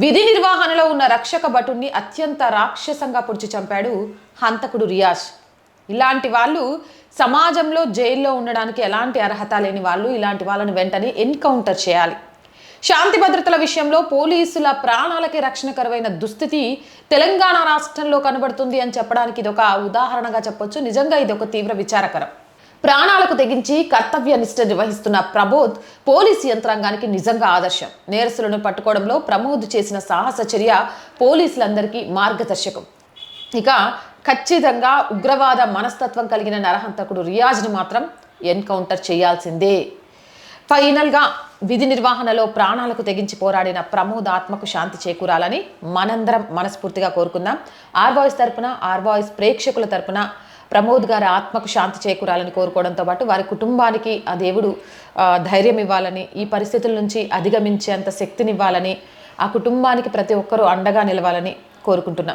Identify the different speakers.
Speaker 1: విధి నిర్వహణలో ఉన్న రక్షక భటుణ్ణి అత్యంత రాక్షసంగా పొడిచి చంపాడు హంతకుడు రియాజ్. ఇలాంటి వాళ్ళు సమాజంలో జైల్లో ఉండడానికి ఎలాంటి అర్హత లేని వాళ్ళు ఇలాంటి వాళ్ళని వెంటనే ఎన్కౌంటర్ చేయాలి. శాంతి భద్రతల విషయంలో పోలీసుల ప్రాణాలకే రక్షణ కరువైన దుస్థితి తెలంగాణ రాష్ట్రంలో కనబడుతుంది అని చెప్పడానికి ఇది ఒక ఉదాహరణగా చెప్పొచ్చు. నిజంగా ఇది ఒక తీవ్ర విచారకరం. ప్రాణాలకు తెగించి కర్తవ్య నిష్ఠ నిర్వహిస్తున్న ప్రబోధ్ పోలీసు యంత్రాంగానికి నిజంగా ఆదర్శం. నేరస్తులను పట్టుకోవడంలో ప్రమోద్ చేసిన సాహస చర్య పోలీసులందరికీ మార్గదర్శకం. ఇక ఖచ్చితంగా ఉగ్రవాద మనస్తత్వం కలిగిన నరహంతకుడు రియాజ్ను మాత్రం ఎన్కౌంటర్ చేయాల్సిందే. ఫైనల్గా విధి నిర్వహణలో ప్రాణాలకు తెగించి పోరాడిన ప్రమోద్ ఆత్మకు శాంతి చేకూరాలని మనందరం మనస్ఫూర్తిగా కోరుకుందాం. ఆర్ తరపున ఆర్ ప్రేక్షకుల తరపున ప్రమోద్ గారి ఆత్మకు శాంతి చేకూరాలని కోరుకోవడంతో పాటు వారి కుటుంబానికి ఆ దేవుడు ధైర్యం ఇవ్వాలని ఈ పరిస్థితుల నుంచి అధిగమించేంత శక్తినివ్వాలని ఆ కుటుంబానికి ప్రతి ఒక్కరూ అండగా నిలవాలని కోరుకుంటున్నా.